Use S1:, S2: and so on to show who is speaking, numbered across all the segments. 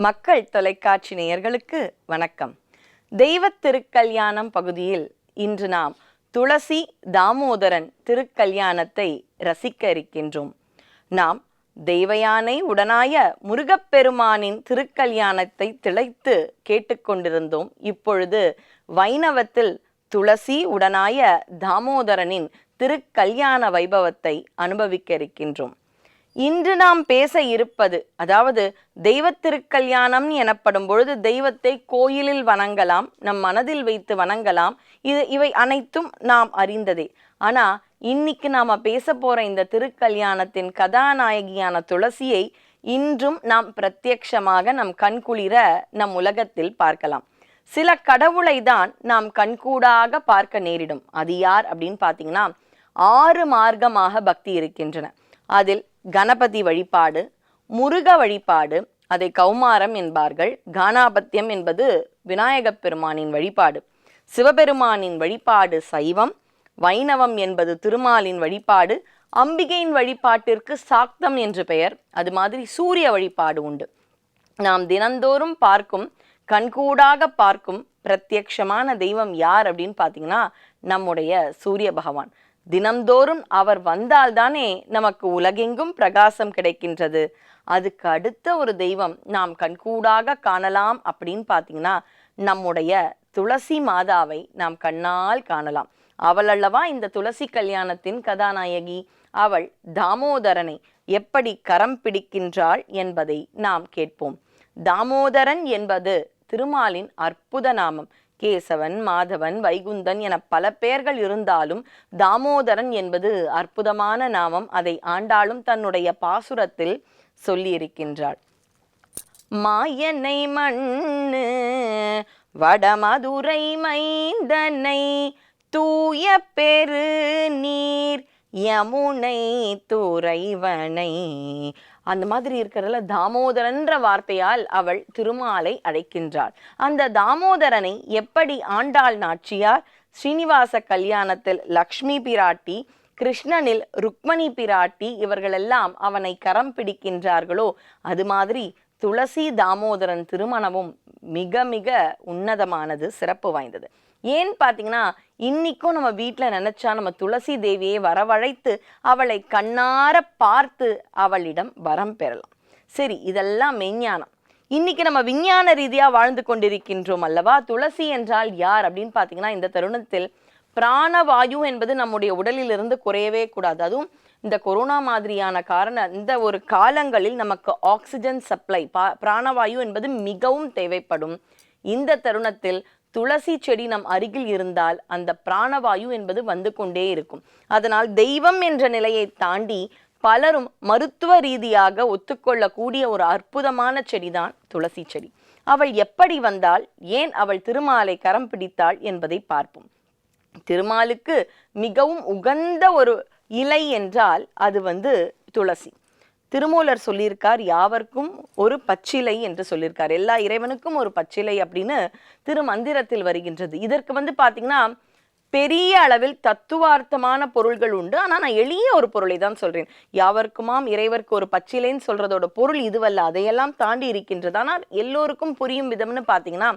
S1: மக்கள் தொலைக்காட்சி நேயர்களுக்கு வணக்கம். தெய்வத் திருக்கல்யாணம் பகுதியில் இன்று நாம் துளசி தாமோதரன் திருக்கல்யாணத்தை ரசிக்க இருக்கின்றோம். நாம் தெய்வயானை உடனாய முருகப்பெருமானின் திருக்கல்யாணத்தை திளைத்து கேட்டுக்கொண்டிருந்தோம் இப்பொழுது வைணவத்தில் துளசி உடனாய தாமோதரனின் திருக்கல்யாண வைபவத்தை அனுபவிக்க இருக்கின்றோம். இன்று நாம் பேச இருப்பது அதாவது தெய்வத் திருக்கல்யாணம் எனப்படும் பொழுது தெய்வத்தை கோயிலில் வணங்கலாம் நம் மனதில் வைத்து வணங்கலாம். இது இவை அனைத்தும் நாம் அறிந்ததே. ஆனா இன்னைக்கு நாம பேச போற இந்த திருக்கல்யாணத்தின் கதாநாயகியான துளசியை இன்றும் நாம் பிரத்யக்ஷமாக நம் கண்குளிர நம் உலகத்தில் பார்க்கலாம். சில கடவுளை தான் நாம் கண்கூடாக பார்க்க நேரிடும். அது யார் அப்படின்னு பார்த்தீங்கன்னா ஆறு மார்க்கமாக பக்தி இருக்கின்றன. அதில் கணபதி வழிபாடு முருக வழிபாடு அதை கௌமாரம் என்பார்கள். கானாபத்தியம் என்பது விநாயகப் பெருமானின் வழிபாடு. சிவபெருமானின் வழிபாடு சைவம் வைணவம் என்பது திருமாலின் வழிபாடு அம்பிகையின் வழிபாட்டிற்கு சாக்தம் என்று பெயர். அது மாதிரி சூரிய வழிபாடு உண்டு. நாம் தினந்தோறும் பார்க்கும் கண்கூடாக பார்க்கும் பிரத்யக்ஷமான தெய்வம் யார் அப்படின்னு பார்த்தீங்கன்னா நம்முடைய சூரிய பகவான். தினம்தோறும் அவர் வந்தால்தானே நமக்கு உலகெங்கும் பிரகாசம் கிடைக்கின்றது. அதுக்கு அடுத்த ஒரு தெய்வம் நாம் கண்கூடாக காணலாம் அப்படின்னு பார்த்தீங்கன்னா நம்முடைய துளசி மாதாவை நாம் கண்ணால் காணலாம். அவள் அல்லவா இந்த துளசி கல்யாணத்தின் கதாநாயகி? அவள் தாமோதரனை எப்படி கரம் பிடிக்கின்றாள் என்பதை நாம் கேட்போம். தாமோதரன் என்பது திருமாலின் அற்புத நாமம். கேசவன் மாதவன் வைகுந்தன் என பல பெயர்கள் இருந்தாலும் தாமோதரன் என்பது அற்புதமான நாமம். அதை ஆண்டாளும் தன்னுடைய பாசுரத்தில் சொல்லியிருக்கின்றாள். மாயனை மண்ணு வடமதுரை மைந்தனை தூய பெரு நீர் யமுனை துறைவனை. அந்த மாதிரி இருக்கிறதுல தாமோதரன்ற வார்த்தையால் அவள் திருமாலை அழைக்கின்றாள். அந்த தாமோதரனை எப்படி ஆண்டாள் நாச்சியார்? ஸ்ரீனிவாச கல்யாணத்தில் லக்ஷ்மி பிராட்டி கிருஷ்ணனில் ருக்மணி பிராட்டி இவர்களெல்லாம் அவனை கரம் பிடிக்கின்றார்களோ அது மாதிரி துளசி தாமோதரன் திருமணமும் மிக மிக உன்னதமானது சிறப்பு வாய்ந்தது. ஏன் பார்த்தீங்கன்னா இன்னைக்கும் நம்ம வீட்டில் நினச்சா நம்ம துளசி தேவியை வரவழைத்து அவளை கண்ணார பார்த்து அவளிடம் வரம் பெறலாம். சரி இதெல்லாம் மெஞ்ஞானம் இன்னைக்கு நம்ம விஞ்ஞான ரீதியாக வாழ்ந்து கொண்டிருக்கின்றோம் அல்லவா? துளசி என்றால் யார் அப்படின்னு பார்த்தீங்கன்னா இந்த தருணத்தில் பிராணவாயு என்பது நம்முடைய உடலிலிருந்து குறையவே கூடாது. அதுவும் இந்த கொரோனா மாதிரியான காரண இந்த ஒரு காலங்களில் நமக்கு ஆக்சிஜன் சப்ளை பா பிராணவாயு என்பது மிகவும் தேவைப்படும். இந்த தருணத்தில் துளசி செடி நம் அருகில் இருந்தால் அந்த பிராணவாயு என்பது வந்து கொண்டே இருக்கும். அதனால் தெய்வம் என்ற நிலையை தாண்டி பலரும் மருத்துவ ரீதியாக ஒத்துக்கொள்ளக்கூடிய ஒரு அற்புதமான செடிதான் துளசி செடி. அவள் எப்படி வந்தாள் ஏன் அவள் திருமாலை கரம் பிடித்தாள் என்பதை பார்ப்போம். திருமாலுக்கு மிகவும் உகந்த ஒரு இலை என்றால் அது வந்து துளசி. திருமூலர் சொல்லியிருக்கார் யாவர்க்கும் ஒரு பச்சிலை என்று சொல்லியிருக்கார். எல்லா இறைவனுக்கும் ஒரு பச்சிலை அப்படின்னு திருமந்திரத்தில் வருகின்றது. இதற்கு வந்து பார்த்தீங்கன்னா பெரிய அளவில் தத்துவார்த்தமான பொருள்கள் உண்டு. ஆனால் நான் எளிய ஒரு பொருளை தான் சொல்கிறேன் யாவருக்குமாம் இறைவருக்கு ஒரு பச்சிலைன்னு சொல்கிறதோட பொருள் இதுவல்ல. அதையெல்லாம் தாண்டி இருக்கின்றது. ஆனால் எல்லோருக்கும் புரியும் விதம்னு பார்த்தீங்கன்னா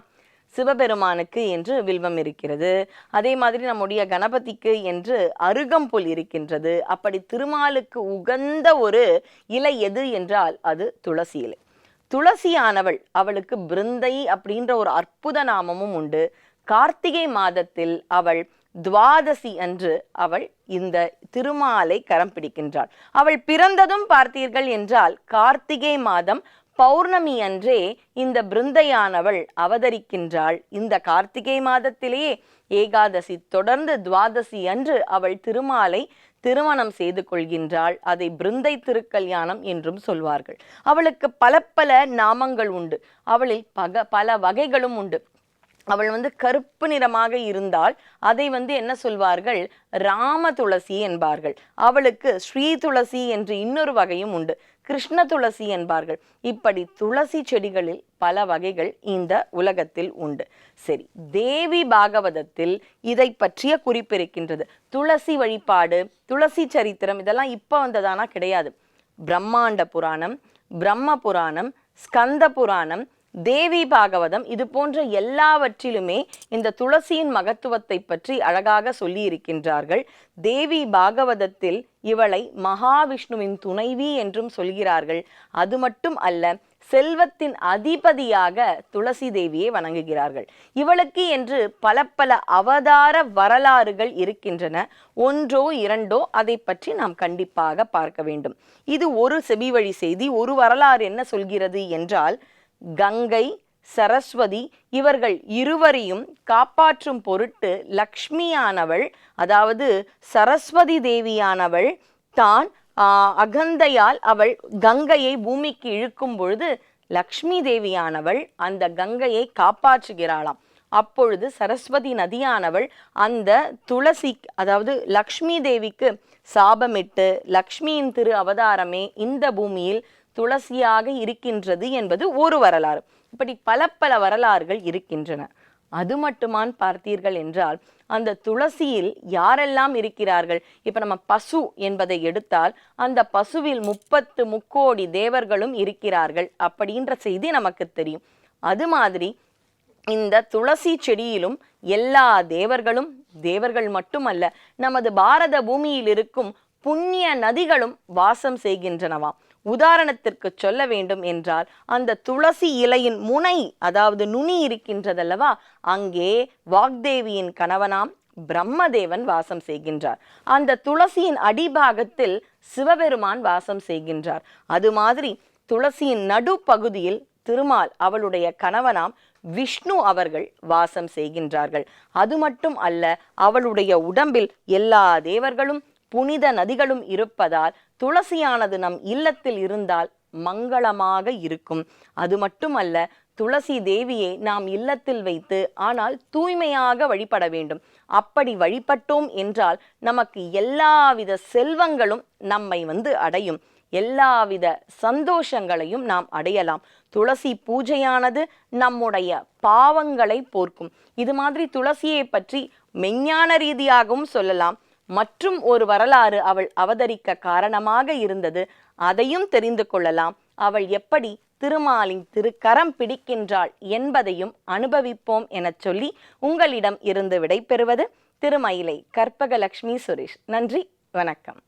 S1: சிவபெருமானுக்கு என்று வில்வம் இருக்கிறது. அதே மாதிரி நம்முடைய கணபதிக்கு என்று அருகம்புல் இருக்கின்றது. அப்படி திருமாலுக்கு உகந்த ஒரு இலை எது என்றால் அது துளசி இலை. துளசியானவள் அவளுக்கு பிருந்தை அப்படின்ற ஒரு அற்புத நாமமும் உண்டு. கார்த்திகை மாதத்தில் அவள் துவாதசி அன்று அவள் இந்த திருமாலை கரம் பிடிக்கின்றாள். அவள் பிறந்ததும் பார்த்தீர்கள் என்றால் கார்த்திகை மாதம் பௌர்ணமி அன்றே இந்த பிருந்தையானவள் அவதரிக்கின்றாள். இந்த கார்த்திகை மாதத்திலேயே ஏகாதசி தொடர்ந்து துவாதசி அன்று அவள் திருமாலை திருமணம் செய்து கொள்கின்றாள். அதை பிருந்தை திருக்கல்யாணம் என்றும் சொல்வார்கள். அவளுக்கு பல பல நாமங்கள் உண்டு. அவளில் பக பல வகைகளும் உண்டு. அவள் வந்து கருப்பு நிறமாக இருந்தால் அதை வந்து என்ன சொல்வார்கள்? ராம துளசி என்பார்கள். அவளுக்கு ஸ்ரீ துளசி என்று இன்னொரு வகையும் உண்டு. கிருஷ்ண துளசி என்பார்கள். இப்படி துளசி செடிகளில் பல வகைகள் இந்த உலகத்தில் உண்டு. சரி தேவி பாகவதத்தில் இதை பற்றிய குறிப்பிருக்கின்றது. துளசி வழிபாடு துளசி சரித்திரம் இதெல்லாம் இப்போ வந்ததானா கிடையாது. பிரம்மாண்ட புராணம் பிரம்ம புராணம் ஸ்கந்த புராணம் தேவி பாகவதம் இது போன்ற எல்லாவற்றிலுமே இந்த துளசியின் மகத்துவத்தை பற்றி அழகாக சொல்லி இருக்கின்றார்கள் தேவி பாகவதத்தில் இவளை மகாவிஷ்ணுவின் துணைவி என்றும் சொல்கிறார்கள். அது மட்டும் அல்ல செல்வத்தின் அதிபதியாக துளசி தேவியை வணங்குகிறார்கள். இவளுக்கு என்று பல பல அவதார வரலாறுகள் இருக்கின்றன. ஒன்றோ இரண்டோ அதை பற்றி நாம் கண்டிப்பாக பார்க்க வேண்டும். இது ஒரு செவி வழி செய்தி ஒரு வரலாறு என்ன சொல்கிறது என்றால் கங்கை சரஸ்வதி இவர்கள் இருவரையும் காப்பாற்றும் பொருட்டு லக்ஷ்மியானவள் அதாவது சரஸ்வதி தேவியானவள் தான் அகந்தையால் அவள் கங்கையை பூமிக்கு இழுக்கும் பொழுது லக்ஷ்மி தேவியானவள் அந்த கங்கையை காப்பாற்றுகிறாளாம். அப்பொழுது சரஸ்வதி நதியானவள் அந்த துளசி அதாவது லக்ஷ்மி தேவிக்கு சாபமிட்டு லக்ஷ்மியின் திரு அவதாரமே இந்த பூமியில் துளசியாக இருக்கின்றது என்பது ஒரு வரலாறு. இப்படி பல பல வரலாறுகள் இருக்கின்றன. அது மட்டுமான் பார்த்தீர்கள் என்றால் அந்த துளசியில் யாரெல்லாம் இருக்கிறார்கள்? இப்ப நம்ம பசு என்பதை எடுத்தால் அந்த பசுவில் முப்பத்து முக்கோடி தேவர்களும் இருக்கிறார்கள் அப்படின்ற செய்தி நமக்கு தெரியும். அது மாதிரி இந்த துளசி செடியிலும் எல்லா தேவர்களும் தேவர்கள் மட்டுமல்ல நமது பாரத பூமியில் இருக்கும் புண்ணிய நதிகளும் வாசம் செய்கின்றனவாம். உதாரணத்திற்கு சொல்ல வேண்டும் என்றால் அந்த துளசி இலையின் முனை அதாவது நுனி இருக்கின்றதல்லவா? அங்கே வாக்தேவியின் கணவனாம் பிரம்மதேவன் வாசம் செய்கின்றார். அந்த துளசியின் அடிபாகத்தில் சிவபெருமான் வாசம் செய்கின்றார். அது மாதிரி துளசியின் நடுப்பகுதியில் திருமால் அவளுடைய கணவனாம் விஷ்ணு அவர்கள் வாசம் செய்கின்றார்கள். அது மட்டும் அல்ல அவளுடைய உடம்பில் எல்லா தேவர்களும் புனித நதிகளும் இருப்பதால் துளசியானது நம் இல்லத்தில் இருந்தால் மங்களமாக இருக்கும். அது மட்டுமல்ல துளசி தேவியை நாம் இல்லத்தில் வைத்து ஆனால் தூய்மையாக வழிபட வேண்டும். அப்படி வழிபட்டோம் என்றால் நமக்கு எல்லாவித செல்வங்களும் நம்மை வந்து அடையும். எல்லாவித சந்தோஷங்களையும் நாம் அடையலாம். துளசி பூஜையானது நம்முடைய பாவங்களை போர்க்கும். இது மாதிரி துளசியை பற்றி மெஞ்ஞான ரீதியாகவும் சொல்லலாம். மற்றும் ஒரு வரலாறு அவள் அவதரிக்க காரணமாக இருந்தது. அதையும் தெரிந்து கொள்ளலாம். அவள் எப்படி திருமாலின் திருக்கரம் பிடிக்கின்றாள் என்பதையும் அனுபவிப்போம் எனச் சொல்லி உங்களிடம் இருந்து விடைபெறுவது திருமயிலை கற்பகலக்ஷ்மி சுரேஷ். நன்றி வணக்கம்.